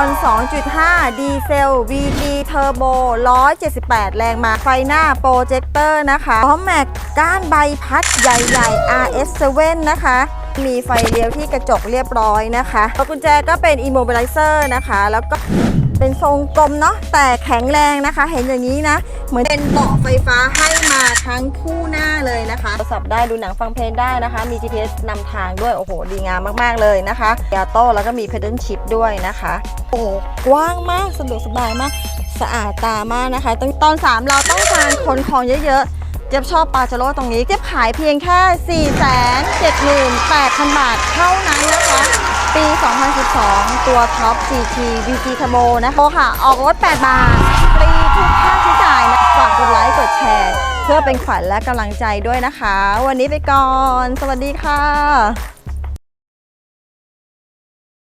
อน2.5 ดีเซล V T Turbo 178 แรงม้าไฟหน้าโปรเจคเตอร์นะคะพร้อมแม็กก้านใบพัดใหญ่ๆ RS7 นะคะ มีไฟเลี้ยวที่กระจกเรียบร้อยนะคะกุญแจก็เป็น Immobilizer นะคะ แล้วก็ เป็นทรงกลมเนาะแต่แข็งแรงนะคะ เห็นอย่างนี้นะ เหมือนเป็นเบาะไฟฟ้าให้มาทั้งคู่หน้าเลยนะคะโทรศัพท์ได้ดูหนังฟังเพลงได้นะคะ มี GPS นำทางด้วยโอ้โห ดีงามมากๆเลยนะคะยาโต้แล้วก็มี pedal shift ด้วยนะคะ โอ้โหกว้างมากสะดวกสบายมากสะอาดตามากนะคะตอนตอน3เราต้องการขนของเยอะๆเจี๊ยบชอบปาเจโร่ตรงนี้เจี๊ยบขายเพียงแค่ 4 7 8 0 0 0 บาทเท่านั้นนะคะ ปี 2012 ตัวท็อป GT VG Turbo นะคะโอค่ะ ออกรถ 8 บาทฟรีทุกค่าใช้จ่ายนะฝากกดไลค์ กดแชร์ เพื่อเป็นขวัญและกำลังใจด้วยนะคะ วันนี้ไปก่อน สวัสดีค่ะ